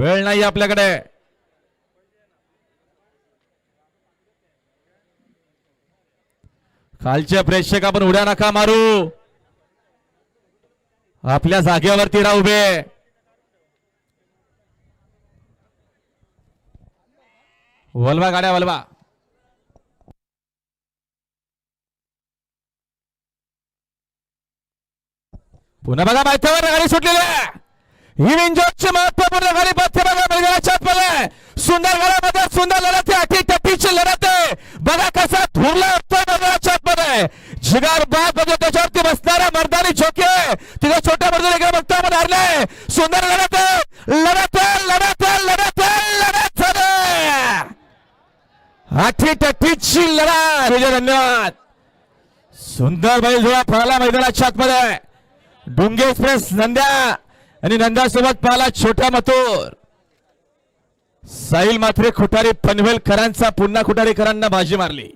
वेळ नाही आपल्याकडे. खालचे प्रेक्षक आपण उड्या नका मारू. आपल्या जागेवरती राह उभे वलवा गाड्या वलवा. पुन्हा बघा माहिती गाडी सुटलेली आहे. ही महत्त्वपूर्ण गाडी मध्य बघा मैदानाच्या आतमध्ये सुंदर गाड्यामध्ये सुंदर लढत आहे अटी टप्पीची लढत आहे. बघा कसा थुरला असतो मैदानाच्या आतमध्ये. जिगार बाद म्हणजे त्याच्यावरती बसणारा मर्दानी झोके. तिथे छोट्या मर्दानी इकडे बघता आपण हारले. सुंदर लढत आहे. लढत आहे लढत आहे लढत आहे लढत झाली. अटी टप्पीची लढत. विजय धन्यवाद. सुंदर बैल जोडा फळाला मैदानाच्या आतमध्ये. डुंगे एक्सप्रेस नंद्या. आणि नंदासोबत पाहिला छोटा मथोर. साहिल मात्रे खुटारी पनवेलकरांचा पुन्हा खुटारीकरांना बाजी मारली.